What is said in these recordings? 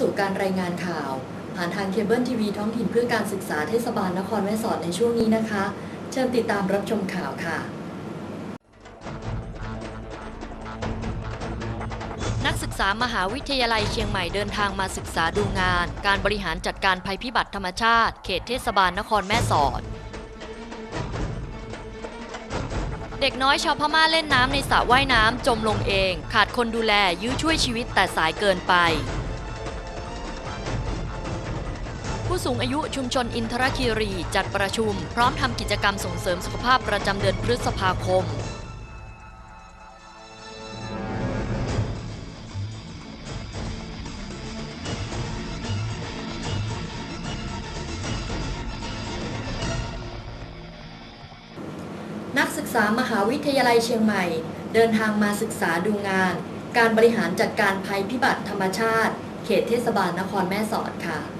สู่การรายงานข่าว ผ่านทางเคเบิลทีวีท้องถิ่นเพื่อการศึกษาเทศบาลนครแม่สอดในช่วงนี้นะคะ เชิญติดตามรับชมข่าวค่ะนักศึกษามหาวิทยาลัยเชียงใหม่เดินทางมาศึกษาดูงาน การบริหารจัดการภัยพิบัติธรรมชาติ เขตเทศบาลนครแม่สอด เด็กน้อยชาวพม่าเล่นน้ำในสระว่ายน้ำจมลงเอง ขาดคนดูแลยื้อช่วยชีวิตแต่สายเกินไป ผู้สูงอายุชุมชนอินทรคีรี จัดประชุม พร้อมทำกิจกรรมส่งเสริมสุขภาพประจำเดือนพฤษภาคม นักศึกษามหาวิทยาลัยเชียงใหม่ เดินทางมาศึกษาดูงาน การบริหารจัดการภัยพิบัติธรรมชาติ เขตเทศบาลนครแม่สอดค่ะ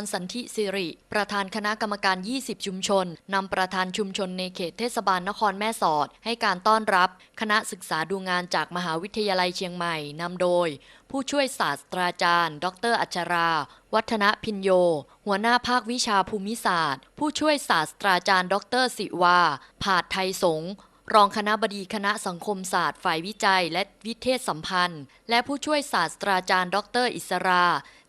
รสันธิสิริ ประธานคณะกรรมการ 20 ชุมชน นำประธานชุมชนในเขตเทศบาลนครแม่สอด ให้การต้อนรับ คณะศึกษาดูงานจากมหาวิทยาลัยเชียงใหม่ นำโดย ผู้ช่วยศาสตราจารย์ ดร อัชรา วัฒนพินโย หัวหน้าภาควิชาภูมิศาสตร์ ผู้ช่วยศาสตราจารย์ ดร สิวา ผาดไทยสงรองคณะบดีคณะสังคมศาสตร์ฝ่ายวิจัยและวิเทศสัมพันธ์ และผู้ช่วยศาสตราจารย์ ดร อิสรา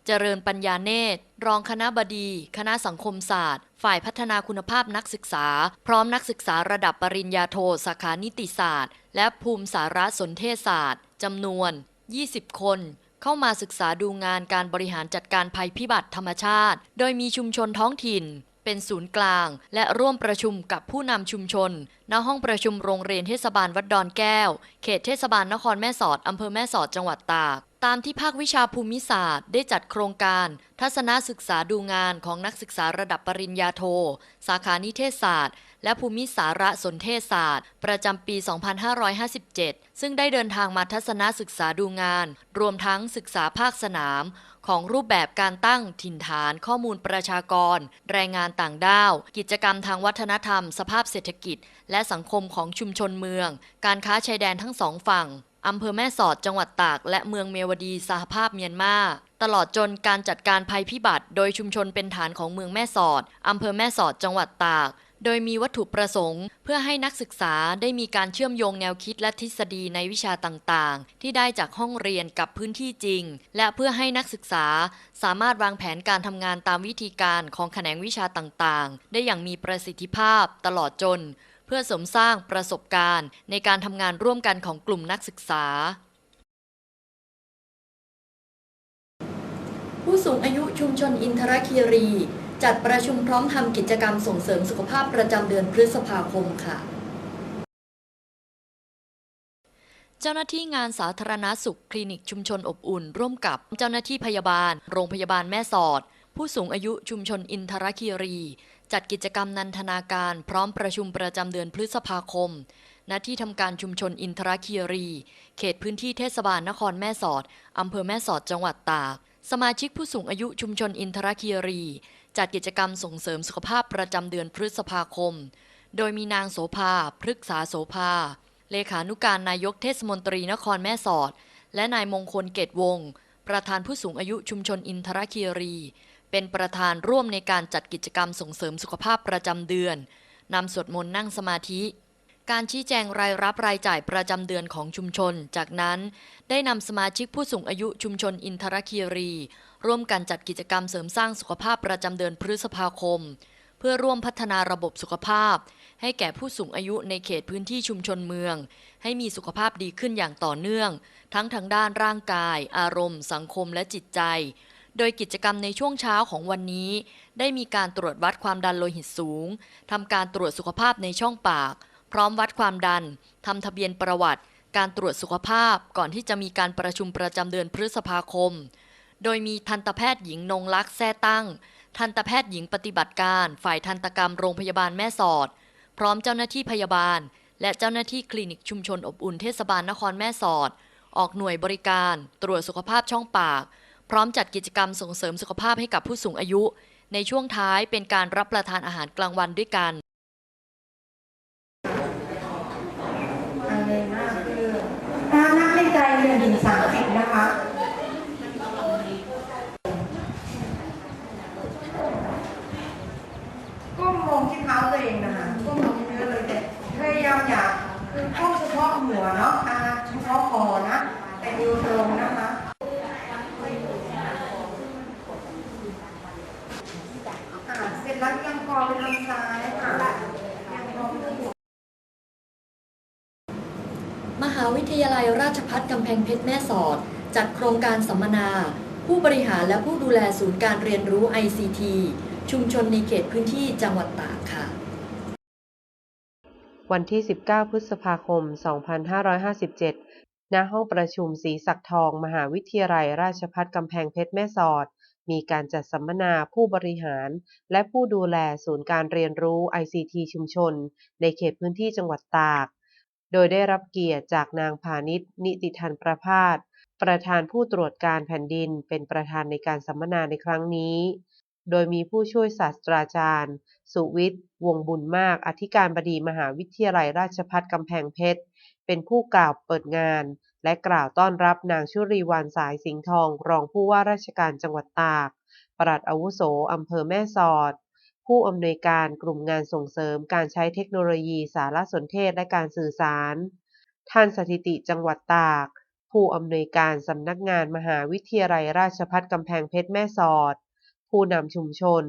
เจริญปัญญาเนตร รองคณะบดี คณะสังคมศาสตร์ ฝ่ายพัฒนาคุณภาพนักศึกษา พร้อมนักศึกษาระดับปริญญาโทสาขานิติศาสตร์ และภูมิสารสนเทศศาสตร์จำนวน 20 คนเข้ามาศึกษาดูงานการบริหารจัดการภัยพิบัติธรรมชาติ โดยมีชุมชนท้องถิ่น เป็นศูนย์กลาง และร่วมประชุมกับผู้นำชุมชน ณ ห้องประชุมโรงเรียนเทศบาลวัดดอนแก้ว เขตเทศบาลนครแม่สอดอำเภอแม่สอดจังหวัดตาก ตามที่ภาควิชาภูมิศาสตร์ ได้จัดโครงการ ทัศนศึกษาดูงานของนักศึกษาระดับปริญญาโท สาขานิเทศศาสตร์ และภูมิสารสนเทศศาสตร์ ประจำปี 2557 ซึ่งได้เดินทางมาทัศนศึกษาดูงาน รวมทั้งศึกษาภาคสนาม ของรูปแบบการตั้งถิ่นฐานข้อมูลประชากร แรงงานต่างด้าว กิจกรรมทางวัฒนธรรม สภาพเศรษฐกิจ และสังคมของชุมชนเมือง การค้าชายแดนทั้งสองฝั่ง อำเภอแม่สอดจังหวัดตาก และเมืองเมวดีสหภาพเมียนมาตลอดจนการจัดการภัยพิบัติ โดยชุมชนเป็นฐานของเมืองแม่สอดอำเภอแม่สอดจังหวัดตาก โดยมีวัตถุประสงค์ เพื่อให้นักศึกษาได้มีการเชื่อมโยงแนวคิดและทฤษฎีในวิชาต่างๆ ที่ได้จากห้องเรียนกับพื้นที่จริง และเพื่อให้นักศึกษาสามารถวางแผนการทำงานตามวิธีการของแขนงวิชาต่างๆ ได้อย่างมีประสิทธิภาพตลอดจน เพื่อเสริมสร้างประสบการณ์ ในการทำงานร่วมกันของกลุ่มนักศึกษา ผู้สูงอายุชุมชนอินทรคีรี จัดประชุมพร้อมทำกิจกรรมส่งเสริมสุขภาพประจำเดือนพฤษภาคมค่ะเจ้าหน้าที่งานสาธารณสุขคลินิกชุมชนอบอุ่น ร่วมกับเจ้าหน้าที่พยาบาล โรงพยาบาลแม่สอด ผู้สูงอายุชุมชนอินทรคีรี จัดกิจกรรมนันทนาการพร้อมประชุมประจำเดือนพฤษภาคม ณ ที่ทำการชุมชนอินทรคีรี เขตพื้นที่เทศบาลนครแม่สอดอำเภอแม่สอดจังหวัดตาก สมาชิกผู้สูงอายุชุมชนอินทรคีรี จัดกิจกรรมส่งเสริมสุขภาพประจำเดือนพฤษภาคม โดยมีนางโสภาพฤกษาโสภา เลขานุการนายกเทศมนตรีนครแม่สอด และนายมงคลเกตวงศ์ประธานผู้สูงอายุชุมชนอินทรคีรี เป็นประธานร่วมในการจัดกิจกรรมส่งเสริมสุขภาพประจำเดือนนำสวดมนต์นั่งสมาธิ การชี้แจงรายรับรายจ่ายประจำเดือนของชุมชน จากนั้นได้นำสมาชิกผู้สูงอายุชุมชนอินทรคีรี ร่วมกันจัดกิจกรรมเสริมสร้างสุขภาพประจำเดือนพฤษภาคม เพื่อร่วมพัฒนาระบบสุขภาพ ให้แก่ผู้สูงอายุในเขตพื้นที่ชุมชนเมือง ให้มีสุขภาพดีขึ้นอย่างต่อเนื่อง ทั้งทางด้านร่างกาย อารมณ์ สังคมและจิตใจ โดยกิจกรรมในช่วงเช้าของวันนี้ ได้มีการตรวจวัดความดันโลหิตสูงทำการตรวจสุขภาพในช่องปาก พร้อมวัดความดันทำทะเบียนประวัติ การตรวจสุขภาพก่อนที่จะมีการประชุมประจำเดือนพฤษภาคม โดยมีทันตแพทย์หญิงนงลักษ์แท้ตั้ง ทันตแพทย์หญิงปฏิบัติการ ฝ่ายทันตกรรมโรงพยาบาลแม่สอด พร้อมเจ้าหน้าที่พยาบาล และเจ้าหน้าที่คลินิกชุมชนอบอุ่นเทศบาลนครแม่สอด ออกหน่วยบริการ ตรวจสุขภาพช่องปาก พร้อมจัดกิจกรรมส่งเสริมสุขภาพให้กับผู้สูงอายุ ในช่วงท้ายเป็นการรับประทานอาหารกลางวันด้วยกันอะไรมากคือถ้านักในใจหนึ่งถึงสามสิบนะคะก้มมองที่เท้าตัวเองนะคะก้มมองที่เนื้อเลยแต่พยายามอย่าคือก้มเฉพาะหัวเนาะอาเฉพาะคอนะ แต่นิ้วตรงนะคะอ่าเสร็จแล้วยังค อไปทางซ้ายค่ะยังคอไปทางหัวมหาวิทยาลัยราชภัฏกำแพงเพชรแม่สอด จัดโครงการสัมมนา ผู้บริหารและผู้ดูแลศูนย์การเรียนรู้ ICT ชุมชนในเขตพื้นที่จังหวัดตากค่ะ วันที่ 19 พฤษภาคม 2557 ณ ห้องประชุมศรีศักดิ์ทอง มหาวิทยาลัยราชภัฏกำแพงเพชรแม่สอด มีการจัดสัมมนาผู้บริหาร และผู้ดูแลศูนย์การเรียนรู้ ICT ชุมชน ในเขตพื้นที่จังหวัดตาก โดยได้รับเกียรติจากนางพาณิชย์นิติทันประพาสประธานผู้ตรวจการแผ่นดินเป็นประธานในการสัมมนาในครั้งนี้ โดยมีผู้ช่วยศาสตราจารย์ สุวิทย์ วงบุญมาก อธิการบดีมหาวิทยาลัยราชภัฏกำแพงเพชร เป็นผู้กล่าวเปิดงาน และกล่าวต้อนรับนางชุรีวรรณสายสิงห์ทอง รองผู้ว่าราชการจังหวัดตาก ปลัดอาวุโสอำเภอแม่สอด ผู้อำนวยการกลุ่มงานส่งเสริมการใช้เทคโนโลยีสารสนเทศและการสื่อสาร ท่านสถิติจังหวัดตาก ผู้อำนวยการสำนักงานมหาวิทยาลัยราชภัฏกำแพงเพชรแม่สอด ผู้นำชุมชน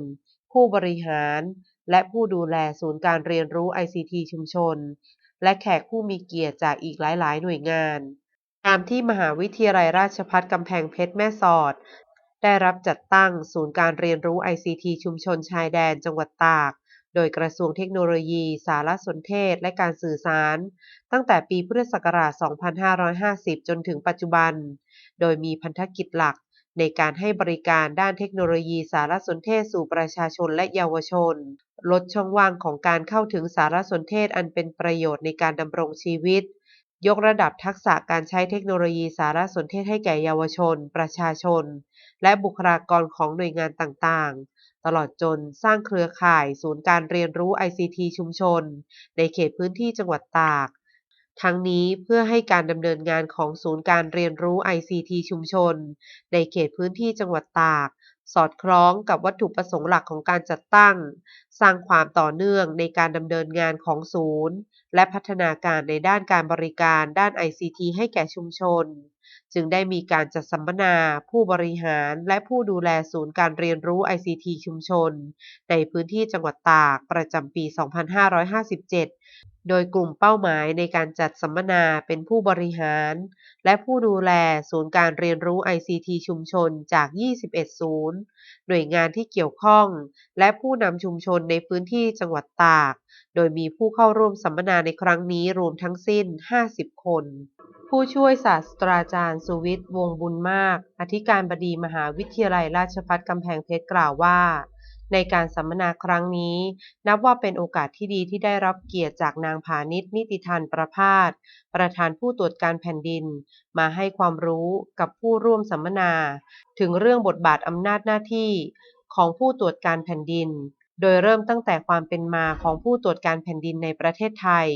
ผู้บริหาร และผู้ดูแลศูนย์การเรียนรู้ ICT ชุมชนและแขกผู้มีเกียรติจากอีกหลาย ๆ หน่วยงาน ตามที่มหาวิทยาลัยราชภัฏกำแพงเพชรแม่สอด ได้รับจัดตั้งศูนย์การเรียนรู้ ICT ชุมชนชายแดนจังหวัดตาก โดยกระทรวงเทคโนโลยี สารสนเทศ และการสื่อสาร ตั้งแต่ปีพุทธศักราช 2550 จนถึงปัจจุบัน โดยมีพันธกิจหลักในการให้บริการด้านเทคโนโลยีสารสนเทศสู่ประชาชนและเยาวชน ลดช่องว่างของการเข้าถึงสารสนเทศอันเป็นประโยชน์ในการดำรงชีวิต ยกระดับทักษะการใช้เทคโนโลยีสารสนเทศให้แก่เยาวชน ประชาชน และบุคลากรของหน่วยงานต่างๆ ตลอดจนสร้างเครือข่ายศูนย์การเรียนรู้ ICT ชุมชน ในเขตพื้นที่จังหวัดตาก ทั้งนี้เพื่อให้การดำเนินงานของศูนย์การเรียนรู้ ICT ชุมชน ในเขตพื้นที่จังหวัดตาก สอดคล้องกับวัตถุประสงค์หลักของการจัดตั้ง สร้างความต่อเนื่องในการดำเนินงานของศูนย์ และพัฒนาการในด้านการบริการด้าน ICT ให้แก่ชุมชน จึงได้มีการจัดสัมมนา ผู้บริหารและผู้ดูแลศูนย์การเรียนรู้ ICT ชุมชน ในพื้นที่จังหวัดตากประจำปี 2557 โดยกลุ่มเป้าหมายในการจัดสัมมนาเป็นผู้บริหาร และผู้ดูแลศูนย์การเรียนรู้ ICT ชุมชนจาก 21 ศูนย์ หน่วยงานที่เกี่ยวข้อง และผู้นำชุมชนในพื้นที่จังหวัดตากโดยมีผู้เข้าร่วมสัมมนาในครั้งนี้รวมทั้งสิ้น 50 คน ผู้ช่วยศาสตราจารย์สุวิทย์วงบุญมาก อธิการบดีมหาวิทยาลัยราชภัฏกำแพงเพชรกล่าวว่าในการสัมมนาครั้งนี้ นับว่าเป็นโอกาสที่ดีที่ได้รับเกียรติจากนางพาณิชย์นิติทันประพาสประธานผู้ตรวจการแผ่นดิน มาให้ความรู้กับผู้ร่วมสัมมนา ถึงเรื่องบทบาทอำนาจหน้าที่ของผู้ตรวจการแผ่นดิน โดยเริ่มตั้งแต่ความเป็นมาของผู้ตรวจการแผ่นดินในประเทศไทย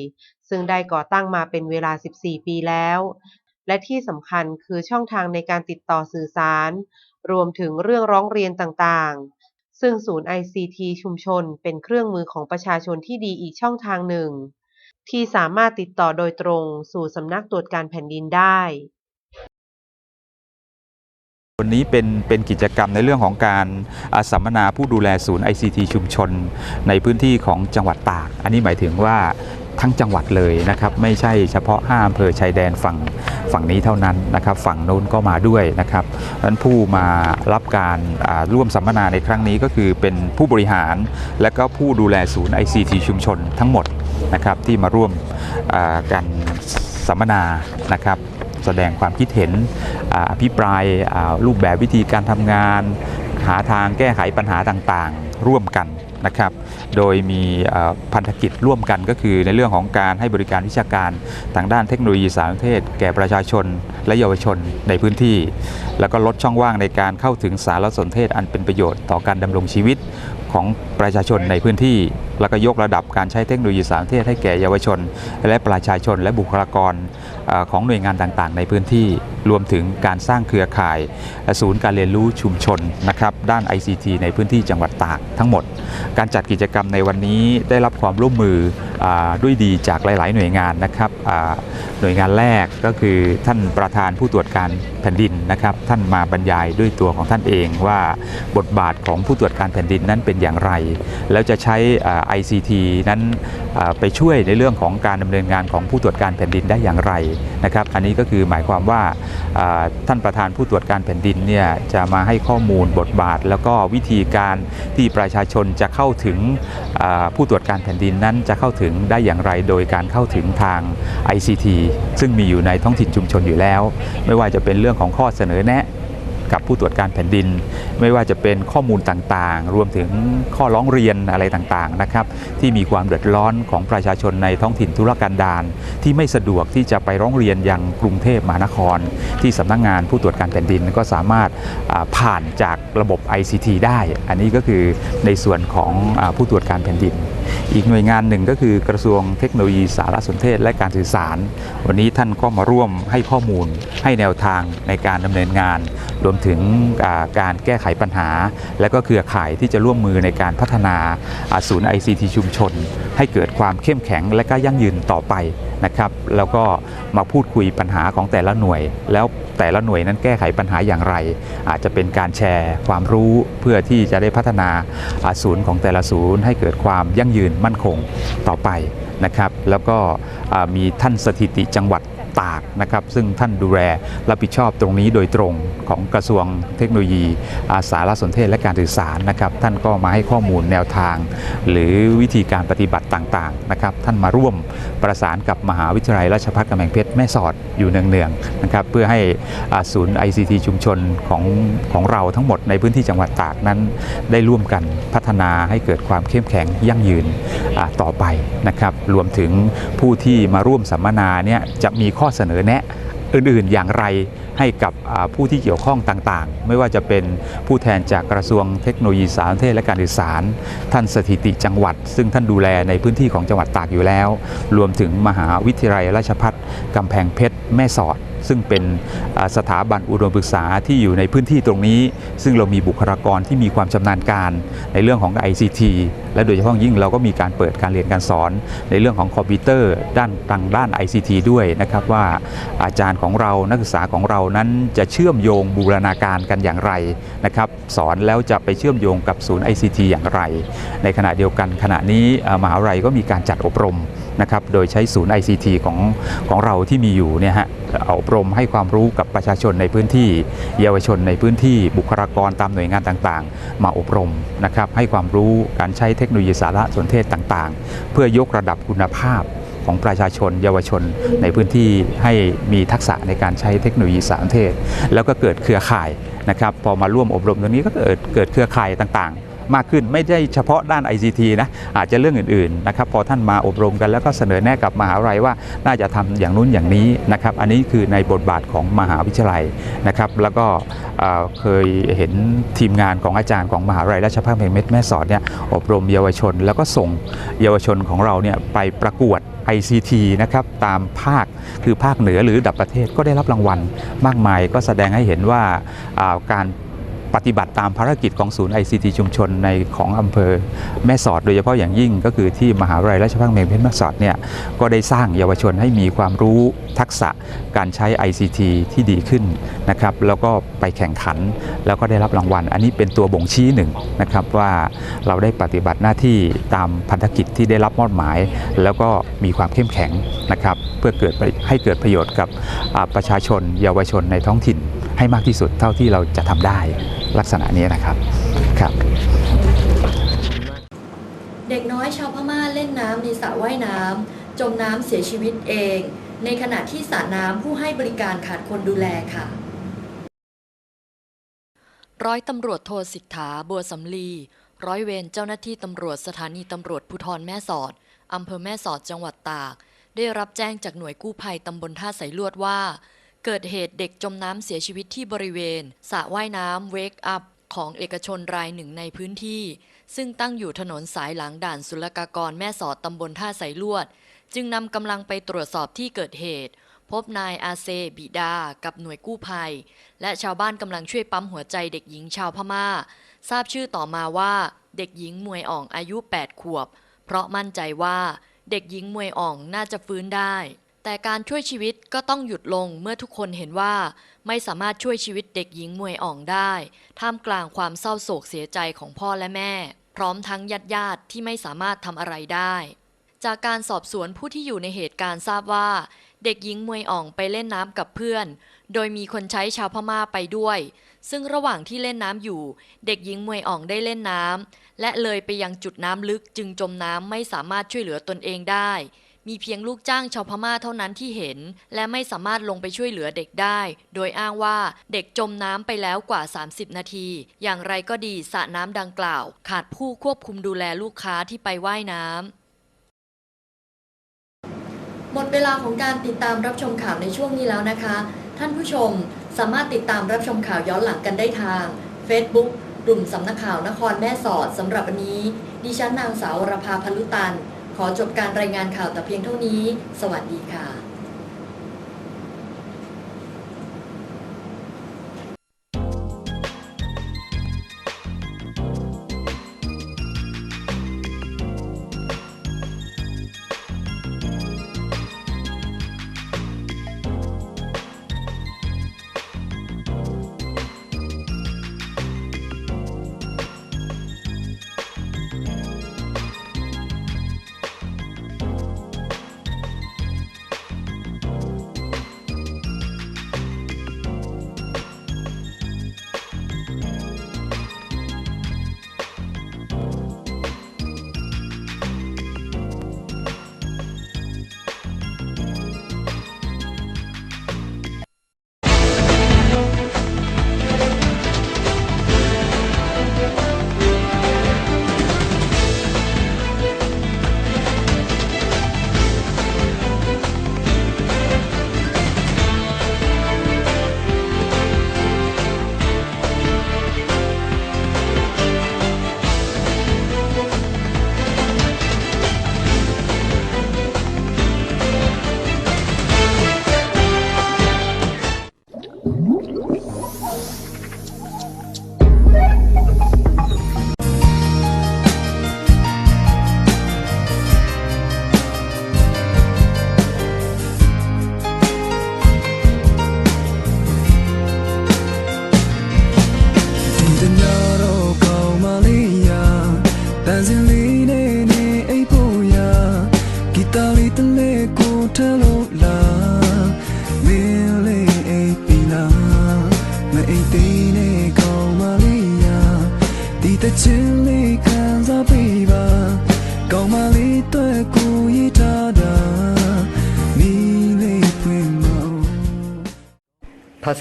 ซึ่งได้ก่อตั้งมาเป็นเวลา 14 ปีแล้ว และที่สำคัญคือช่องทางในการติดต่อสื่อสาร รวมถึงเรื่องร้องเรียนต่างๆ ซึ่งศูนย์ ICT ชุมชน เป็นเครื่องมือของประชาชนที่ดีอีกช่องทางหนึ่ง ที่สามารถติดต่อโดยตรงสู่สำนักตรวจการแผ่นดินได้ วันนี้เป็นเป็นกิจกรรมในเรื่องของการาสัมมนาผู้ดูแลศูนย์ ICT ชุมชน ในพื้นที่ของจังหวัดตาก อันนี้หมายถึงว่าทั้งจังหวัดเลยนะครับไม่ใช่เฉพาะ5อำเภอชายแดนฝั่งฝั่งนี้เท่านั้นนะครับฝั่งโน้นก็มาด้วยนะครับนั้นผู้มารับการร่วมสัมมนาในครั้งนี้ก็คือเป็นผู้บริหาร และก็ผู้ดูแลศูนย์ ICT ชุมชนทั้งหมดนะครับที่มาร่วมอ่ากันสัมมนานะครับ แสดงความคิดเห็นอภิปรายรูปแบบวิธีการทำงาน หาทางแก้ไขปัญหาต่างๆ ร่วมกัน นะครับ โดยมีพันธกิจร่วมกันก็คือในเรื่องของการให้บริการวิชาการทางด้านเทคโนโลยีสารสนเทศ แก่ประชาชนและเยาวชนในพื้นที่ แล้วก็ลดช่องว่างในการเข้าถึงสารสนเทศอันเป็นประโยชน์ต่อการดำรงชีวิตของประชาชนในพื้นที่ แล้วก็ยกระดับการใช้เทคโนโลยีสารสนเทศให้แก่เยาวชน และประชาชนและบุคลากรของหน่วยงานต่างๆ ในพื้นที่ รวมถึงการสร้างเครือข่าย ศูนย์การเรียนรู้ชุมชนนะครับด้าน ICT ในพื้นที่จังหวัดตากทั้งหมดการจัดกิจกรรมในวันนี้ได้รับความร่วมมือ ด้วยดีจากหลาย ๆ หน่วยงานนะครับหน่วยงานแรกก็คือท่านประธานผู้ตรวจการแผ่นดินนะครับ ท่านมาบรรยายด้วยตัวของท่านเองว่าบทบาทของผู้ตรวจการแผ่นดินนั้นเป็นอย่างไร แล้วจะใช้อ่า ICT นั้นไปช่วยในเรื่องของการดำเนินงานของผู้ตรวจการแผ่นดินได้อย่างไรนะครับ อันนี้ก็คือหมายความว่าท่านประธานผู้ตรวจการแผ่นดินเนี่ยจะมาให้ข้อมูลบทบาท แล้วก็วิธีการที่ประชาชนจะเข้าถึงผู้ตรวจการแผ่นดินนั้นจะเข้าถึงได้อย่างไรโดยการเข้าถึงทาง ICT ซึ่งมีอยู่ในท้องถิ่นชุมชนอยู่แล้ว ไม่ว่าจะเป็นเรื่องของข้อเสนอแนะ กับผู้ตรวจการแผ่นดิน ไม่ว่าจะเป็นข้อมูลต่างๆ รวมถึงข้อร้องเรียนอะไรต่างๆนะครับที่มีความเดือดร้อนของประชาชนในท้องถิ่นธุรกันดารที่ไม่สะดวกที่จะไปร้องเรียนยังกรุงเทพมหานคร ที่สำนักงานผู้ตรวจการแผ่นดินก็สามารถผ่านจากระบบ ICT ได้ อันนี้ก็คือในส่วนของผู้ตรวจการแผ่นดิน อีกหน่วยงานหนึ่งก็คือกระทรวงเทคโนโลยีสารสนเทศและการสื่อสาร วันนี้ท่านก็มาร่วมให้ข้อมูลให้แนวทางในการดำเนินงาน รวมถึงการแก้ไขปัญหา และก็เครือข่ายที่จะร่วมมือในการพัฒนาศูนย์ ICT ชุมชน ให้เกิดความเข้มแข็งและก็ยั่งยืนต่อไปนะครับแล้วก็มาพูดคุยปัญหาของแต่ละหน่วย แล้วแต่ละหน่วยนั้นแก้ไขปัญหาอย่างไร อาจจะเป็นการแชร์ความรู้เพื่อที่จะได้พัฒนาศูนย์ของแต่ละศูนย์ให้เกิดความยั่งยืนมั่นคงต่อไปนะครับแล้วก็มีท่านสถิติจังหวัด ตากนะครับซึ่งท่านดูแลรับผิดชอบตรงนี้โดยตรงของกระทรวงเทคโนโลยีาสารสนเทศและการสื่อสารนะครับท่านก็มาให้ข้อมูลแนวทาง หรือวิธีการปฏิบัติต่างๆนะครับท่านมาร่วมประสานกับมหาวิทยาลัยราชภัฏกำแพงเพชรแม่สอดอยู่เนืองๆนะครับเพื่อให้ศูนย์ ICT ชุมชนของของเราทั้งหมดในพื้นที่จังหวัดตากนั้น ได้ร่วมกันพัฒนาให้เกิดความเข้มแข็งยั่งยืนต่อไปนะครับรวมถึงผู้ที่มาร่วมสัมมนาเนี่ยจะมีข้อเสนอแนะอื่นๆ อย่างไรให้กับผู้ที่เกี่ยวข้องต่างๆ ไม่ว่าจะเป็นผู้แทนจากกระทรวงเทคโนโลยีสารสนเทศและการสื่อสาร ท่านสถิติจังหวัด ซึ่งท่านดูแลในพื้นที่ของจังหวัดตากอยู่แล้ว รวมถึงมหาวิทยาลัยราชภัฏกำแพงเพชรแม่สอด ซึ่งเป็นสถาบันอุดมศึกษาที่อยู่ในพื้นที่ตรงนี้ ซึ่งเรามีบุคลากรที่มีความชำนาญการในเรื่องของ ICT และโดยเฉพาะยิ่งเราก็มีการเปิดการเรียนการสอนในเรื่องของคอมพิวเตอร์ ด้านทางด้าน ICT ด้วยนะครับว่าอาจารย์ของเรานักศึกษาของเรานั้นจะเชื่อมโยงบูรณาการกันอย่างไรนะครับสอนแล้วจะไปเชื่อมโยงกับศูนย์ ICT อย่างไร ในขณะเดียวกันขณะนี้มหาวิทยาลัยก็มีการจัดอบรม นะครับโดยใช้ศูนย์ ICT ของของเราที่มีอยู่เนี่ยฮะเอาอบรมให้ความรู้กับประชาชนในพื้นที่ เยาวชนในพื้นที่บุคลากรตามหน่วยงานต่างๆ มาอบรมนะครับให้ความรู้การใช้เทคโนโลยีสารสนเทศต่างๆ เพื่อยกระดับคุณภาพของประชาชนเยาวชนในพื้นที่ให้มีทักษะในการใช้เทคโนโลยีสารสนเทศ แล้วก็เกิดเครือข่ายนะครับพอมาร่วมอบรมตรงนี้ก็เกิดเกิดเครือข่ายต่างๆ มากขึ้น ไม่ได้เฉพาะด้าน ICT นะอาจจะเรื่องอื่นๆนะครับพอท่านมาอบรมกันแล้วก็เสนอแนะกับมหาวิทยาลัยว่าน่าจะทำอย่างนู้นอย่างนี้นะครับอันนี้คือในบทบาทของมหาวิทยาลัยนะครับแล้วก็เเคยเห็นทีมงานของอาจารย์ของมหาวิทยาลัยราชภัฏแห่งเม็ดแม่สอดเนี่ยอบรมเยาวชน แล้วก็ส่งเยาวชนของเราเนี่ยไปประกวด ICT นะครับตามภาคคือภาคเหนือหรือดับประเทศก็ได้รับรางวัลมากมายก็แสดงให้เห็นว่าอ่าการ ปฏิบัติตามภารกิจของศูนย์ ICT ชุมชนในของอำเภอแม่สอด โดยเฉพาะอย่างยิ่งก็คือที่มหาวิทยาลัยราชภัฏเมืองเพชรแม่สอดเนี่ยก็ได้สร้างเยาวชนให้มีความรู้ทักษะการใช้ ICT ที่ดีขึ้นนะครับแล้วก็ไปแข่งขันแล้วก็ได้รับรางวัล อันนี้เป็นตัวบ่งชี้หนึ่งนะครับว่าเราได้ปฏิบัติหน้าที่ตามพันธกิจที่ได้รับมอบหมาย แล้วก็มีความเข้มแข็งนะครับเพื่อเกิดให้เกิดประโยชน์กับประชาชนเยาวชนในท้องถิ่น ให้มากที่สุดเท่าที่เราจะทำได้ลักษณะนี้นะครับครับเด็กน้อยชาวพม่าเล่นน้ำในสระว่ายน้ำจมน้ำเสียชีวิตเอง ในขณะที่สระน้ำผู้ให้บริการขาดคนดูแลค่ะ ร้อยตำรวจโทสิทธาบัวสำลี ร้อยเวรเจ้าหน้าที่ตำรวจสถานีตำรวจภูธรแม่สอดอำเภอแม่สอดจังหวัดตาก ได้รับแจ้งจากหน่วยกู้ภัยตำบลท่าสายลวดว่า เกิดเหตุเด็กจมน้ำเสียชีวิตที่บริเวณสระว่ายน้ำเวกอัพของเอกชนรายหนึ่งในพื้นที่ ซึ่งตั้งอยู่ถนนสายหลังด่านศุลกากรแม่สอดตำบลท่าสายลวด จึงนำกำลังไปตรวจสอบที่เกิดเหตุ พบนายอาเซบิดา กับหน่วยกู้ภัย และชาวบ้านกำลังช่วยปั๊มหัวใจเด็กหญิงชาวพม่า ทราบชื่อต่อมาว่า เด็กหญิงมวยอ่องอายุ 8 ขวบ เพราะมั่นใจว่าเด็กหญิงมวยอ่องน่าจะฟื้นได้ แต่การช่วยชีวิตก็ต้องหยุดลงเมื่อทุกคนเห็นว่า ไม่สามารถช่วยชีวิตเด็กหญิงมวยอ่องได้ ท่ามกลางความเศร้าโศกเสียใจของพ่อและแม่ พร้อมทั้งญาติญาติที่ไม่สามารถทำอะไรได้ จากการสอบสวนผู้ที่อยู่ในเหตุการณ์ทราบว่า เด็กหญิงมวยอ่องไปเล่นน้ำกับเพื่อน โดยมีคนใช้ชาวพม่าไปด้วย ซึ่งระหว่างที่เล่นน้ำอยู่ เด็กหญิงมวยอ่องได้เล่นน้ำและเลยไปยังจุดน้ำลึกจึงจมน้ำไม่สามารถช่วยเหลือตนเองได้ มีเพียงลูกจ้างชาวพม่าเท่านั้นที่เห็น และไม่สามารถลงไปช่วยเหลือเด็กได้ โดยอ้างว่าเด็กจมน้ำไปแล้วกว่า 30 นาที อย่างไรก็ดีสระน้ำดังกล่าว ขาดผู้ควบคุมดูแลลูกค้าที่ไปว่ายน้ำหมดเวลาของการติดตามรับชมข่าวในช่วงนี้แล้วนะคะ ท่านผู้ชมสามารถติดตามรับชมข่าวย้อนหลังกันได้ทาง Facebook กลุ่มสำนักข่าวนครแม่สอดสำหรับวันนี้ ดิฉันนางสาววรภาพลุตัน ขอจบการรายงานข่าวแต่เพียงเท่านี้ สวัสดีค่ะ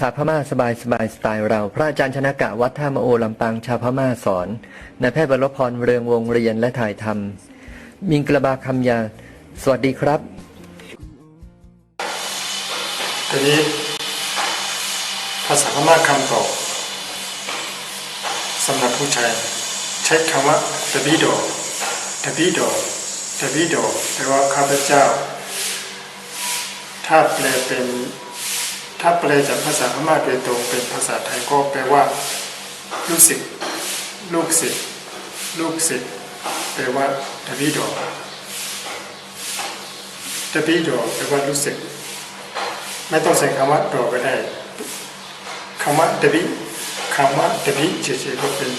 ษาพม่าสบายสบายสไตล์เรา พระอาจารย์ชนะกะวัดท่ามโอลำปางชาวพม่าสอนนายแพทย์บรพรเรืองวงเรียนและถ่ายทำมิงกระบาคำยา สวัสดีครับ ทีนี้ภาษาพม่าคำตอบสำหรับผู้ชายใช้คำว่าตบิโดตบิโดตบิโดแปลว่าข้าพเจ้า ถ้าแปลเป็น ถ้าแปลจากภาษาพม่าโดยตรงเป็นภาษาไทยก็แปลว่า ลูกศิษย์ลูกศิษย์ลูกศิษย์แปลว่าตบิโดตบิโดแปลว่าลูกศิษย์ไม่ต้องใส่คำว่าดอกก็ได้คำว่าดบิคำว่าดบิเฉยๆก็เป็น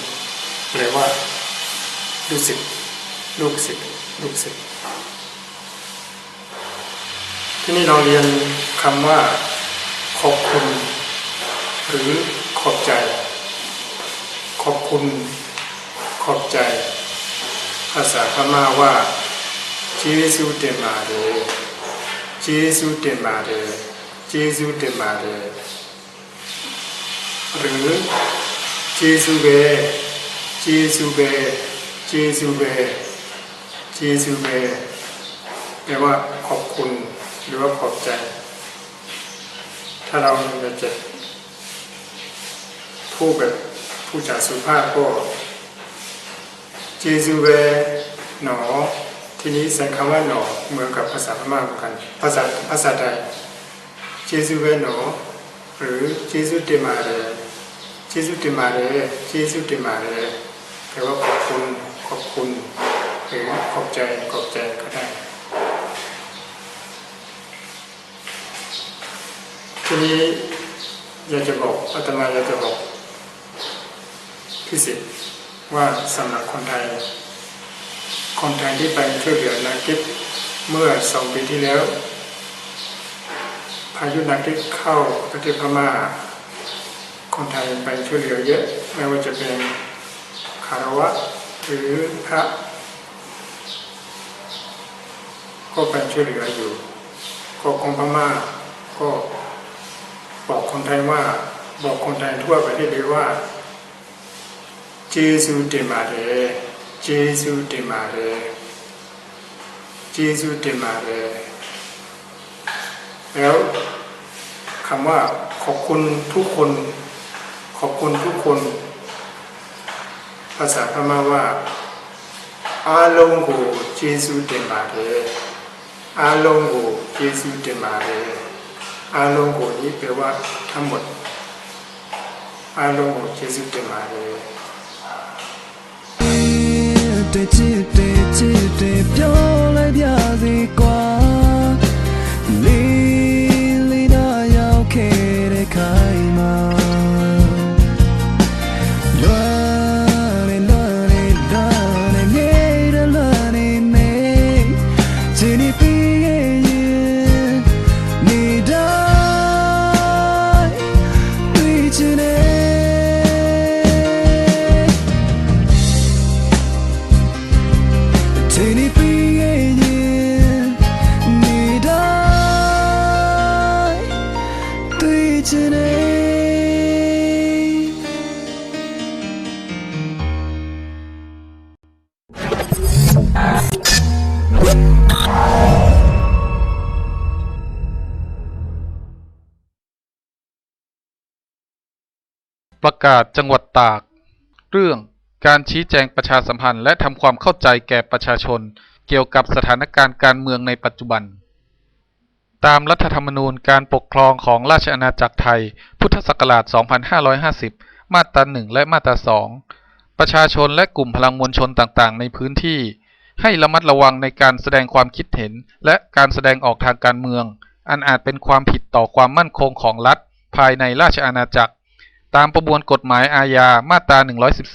แปลว่า ลูกศิษย์ลูกศิษย์ลูกศิษย์ที่นี่เราเรียนคำว่า ขอบคุณ หรือขอบใจ ขอบคุณ ขอบใจ ภาษาพม่าว่าเจสุเตมาเดเจสุเตมาเดเจสุเตมาเดหรือเจสุเบเจสุเบเจสุเบเจสุเบแปลว่าขอบคุณหรือว่าขอบใจ ถ้าเราจะพูดแบบผู้จาสุภาพก็เจซูเบหนอ ทีนี้ใส่คำว่าหนอเหมือนกับภาษาพม่าเหมือนกัน ภาษาภาษาไทยเจซูเบหนอ หรือเจซูเตมาเรเจซูเตมาเรเจซูเตมาเรแปลว่าขอบคุณขอบคุณหรือขอบใจขอบใจก็ได้ ทีนี้อยากจะบอกอาตมาอยากจะบอกพิสิทธิ์ว่าสำหรับคนไทย คนไทยที่ไปช่วยเหลือนักกิจเมื่อสองปีที่แล้ว พายุนักกิจเข้าประเทศพม่า คนไทยไปช่วยเหลือเยอะไม่ว่าจะเป็นคารวะหรือพระก็ไปช่วยเหลืออยู่ก็กองพม่าก็ บอกคนไทยว่าบอกคนไทยทั่วประเทศเลยว่าเจสุเตมาเรเจสุเตมาเรเจสุเตมาเรแล้วคำว่าขอบคุณทุกคน ขอบคุณทุกคน ภาษาพม่าว่าอาลงโกเจสุเตมาเรอาลงโกเจสุเตมาเร าลงကိုนี้แปลว่าทั้งหมดอาลงကိုเจซูတင်ပါတယ် တဲ့ချစ်တဲ့ချစ်တဲ့ပြောလိုက်ပြစီ ประกาศจังหวัดตาก เรื่องการชี้แจงประชาสัมพันธ์และทำความเข้าใจแก่ประชาชน เกี่ยวกับสถานการณ์การเมืองในปัจจุบัน ตามรัฐธรรมนูญการปกครองของราชอาณาจักรไทย พุทธศักราช 2550 มาตรา1และมาตรา2 ประชาชนและกลุ่มพลังมวลชนต่างๆ ในพื้นที่ ให้ระมัดระวังในการแสดงความคิดเห็น และการแสดงออกทางการเมือง อันอาจเป็นความผิดต่อความมั่นคงของรัฐ ภายในราชอาณาจักร ตามประมวลกฎหมายอาญามาตรา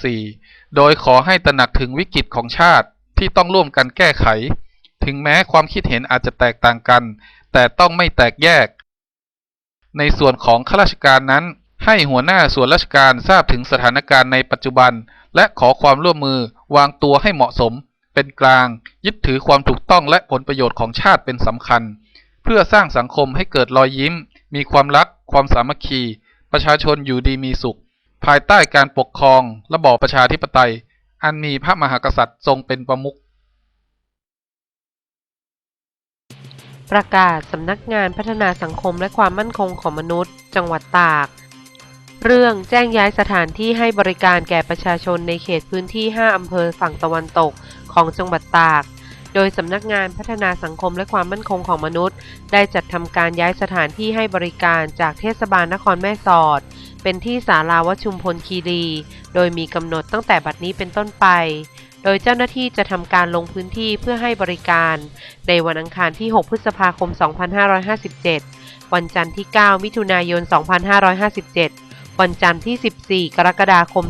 114 โดยขอให้ตระหนักถึงวิกฤตของชาติที่ต้องร่วมกันแก้ไข ถึงแม้ความคิดเห็นอาจจะแตกต่างกัน แต่ต้องไม่แตกแยก ในส่วนของข้าราชการนั้น ให้หัวหน้าส่วนราชการทราบถึงสถานการณ์ในปัจจุบัน และขอความร่วมมือวางตัวให้เหมาะสม เป็นกลาง ยึดถือความถูกต้องและผลประโยชน์ของชาติเป็นสำคัญ เพื่อสร้างสังคมให้เกิดรอยยิ้ม มีความรัก ความสามัคคี ประชาชนอยู่ดีมีสุข ภายใต้การปกครอง ระบอบประชาธิปไตย อันมีพระมหากษัตริย์ทรงเป็นประมุข ประกาศสำนักงานพัฒนาสังคมและความมั่นคงของมนุษย์ จังหวัดตาก เรื่องแจ้งย้ายสถานที่ให้บริการแก่ประชาชนในเขตพื้นที่ 5 อำเภอฝั่งตะวันตกของจังหวัดตาก โดยสำนักงานพัฒนาสังคมและความมั่นคงของมนุษย์ ได้จัดทำการย้ายสถานที่ให้บริการจากเทศบาลนครแม่สอด เป็นที่ศาลาวชุมพลคีรี โดยมีกำหนดตั้งแต่บัดนี้เป็นต้นไป ดยเจ้าหน้าที่จะทำการลงพื้นที่เพื่อให้บริการ ในวันอังคารที่ 6 พฤษภาคม 2557 วันจันทร์ที่ 9 มิถุนายน 2557 วันจันทร์ที่ 14 กรกฎาคม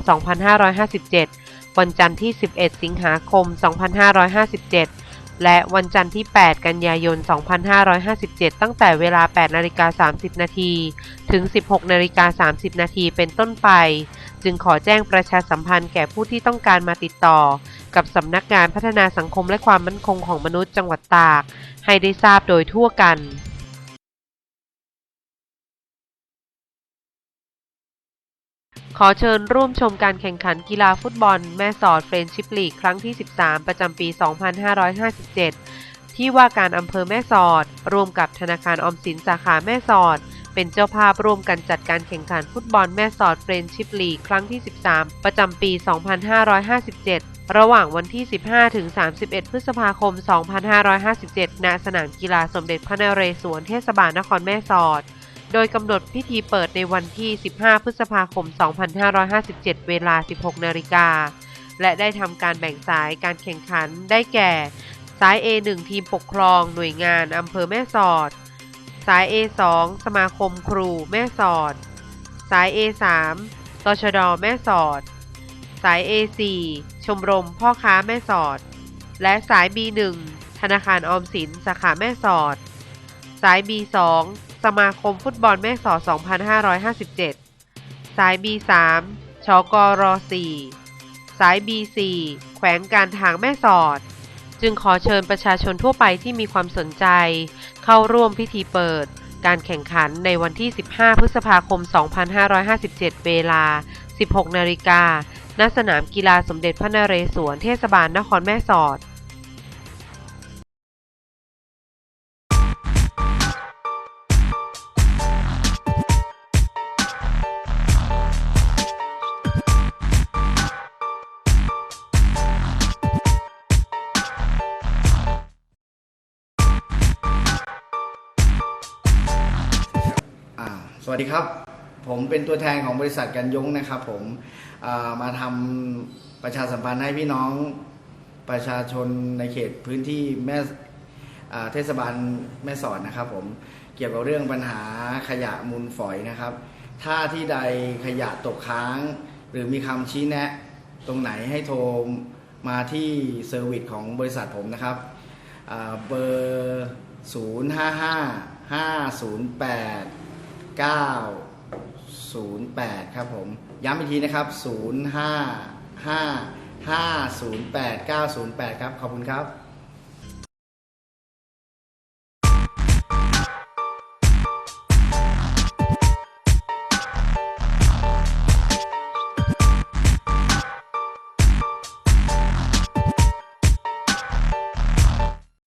2557 วันจันทร์ที่ 11 สิงหาคม 2557 และวันจันทร์ที่ 8 กันยายน 2557 ตั้งแต่เวลา 8 นาฬิกา 30 นาที ถึง 16 นาฬิกา 30 นาที เป็นต้นไปจึงขอแจ้งประชาสัมพันธ์แก่ผู้ที่ต้องการมาติดต่อ กับสำนักงานพัฒนาสังคมและความมั่นคงของมนุษย์จังหวัดตาก ให้ได้ทราบโดยทั่วกันขอเชิญร่วมชมการแข่งขันกีฬาฟุตบอล แม่สอดเฟรนชิพลีกครั้งที่ 13 ประจำปี 2557 ที่ว่าการอำเภอแม่สอด ร่วมกับธนาคารออมสินสาขาแม่สอด เป็นเจ้าภาพร่วมกันจัดการแข่งขันฟุตบอลแม่สอดเฟรนชิพลีกครั้งที่ 13 ประจำปี 2557 ระหว่างวันที่ 15 ถึง 31 พฤษภาคม 2557 ณ สนามกีฬาสมเด็จพระนเรศวรเทศบาลนครแม่สอด โดยกำหนดพิธีเปิดในวันที่ 15 พฤษภาคม 2557 เวลา 16 นาฬิกา และได้ทำการแบ่งสายการแข่งขันได้แก่ สาย A1 ทีมปกครอง หน่วยงานอำเภอแม่สอด สาย A2 สมาคมครูแม่สอด สาย A3 ตชด แม่สอดาย A4 ชมรมพ่อค้าแม่สอด และสาย B1 ธนาคารออมสินสาขาแม่สอด สาย B2 สมาคมฟุตบอลแม่สอด 2557 สาย B3 ชกร4สาย B4 แขวงการทางแม่สอด จึงขอเชิญประชาชนทั่วไปที่มีความสนใจ เข้าร่วมพิธีเปิด การแข่งขันในวันที่ 15 พฤษภาคม 2557 เวลา 16 นาฬิกา ณสนามกีฬาสมเด็จพระนเรศวรเทศบาลนครแม่สอดสวัสดีครับ ผมเป็นตัวแทนของบริษัทกันยงนะครับ ผมมาทำประชาสัมพันธ์ให้พี่น้องประชาชนในเขตพื้นที่แม่เทศบาลแม่สอดนะครับ ผมเกี่ยวกับเรื่องปัญหาขยะมูลฝอยนะครับ ถ้าที่ใดขยะตกค้าง หรือมีคำชี้แนะตรงไหนให้โทรมาที่เซอร์วิสของบริษัทผมนะครับอ่าเบอร์ 0 5 5 5 0 8 9 0 8 ครับผม ย้ำอีกทีนะครับ 0 5 5 5 0 8 9 0 8 ครับ ขอบคุณครับ